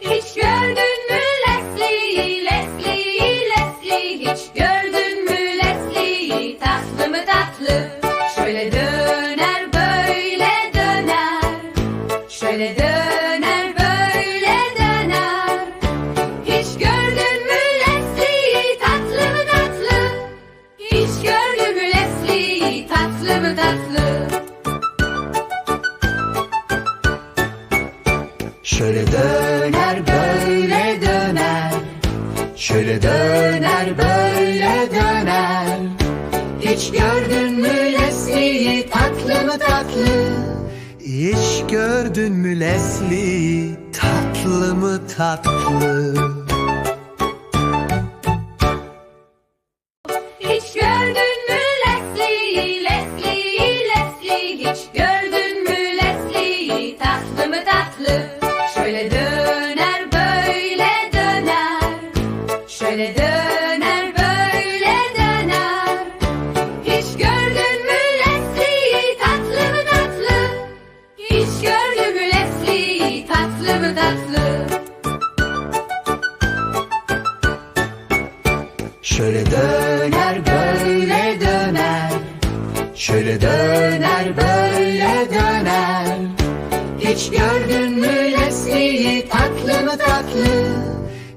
Hiç gördün mü Leslie'yi, Leslie'yi, Leslie'yi Hiç gördün mü Leslie'yi, tatlı mı tatlı? Şöyle döner böyle döner. Şöyle döner Şöyle döner böyle döner. Şöyle döner böyle döner. Hiç gördün mü Leslie'yi? Tatlı mı tatlı? Hiç gördün mü Leslie tatlı mı tatlı? Hiç gördün mü Leslie'yi, Leslie'yi, Leslie'yi. Hiç gördün mü Leslie'yi, tatlı mı tatlı Şöyle döner böyle döner. Şöyle döner böyle döner. Hiç gördün mü Leslie'yi? Tatlı mı tatlı?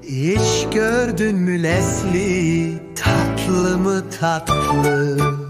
Hiç gördün mü Leslie tatlı mı tatlı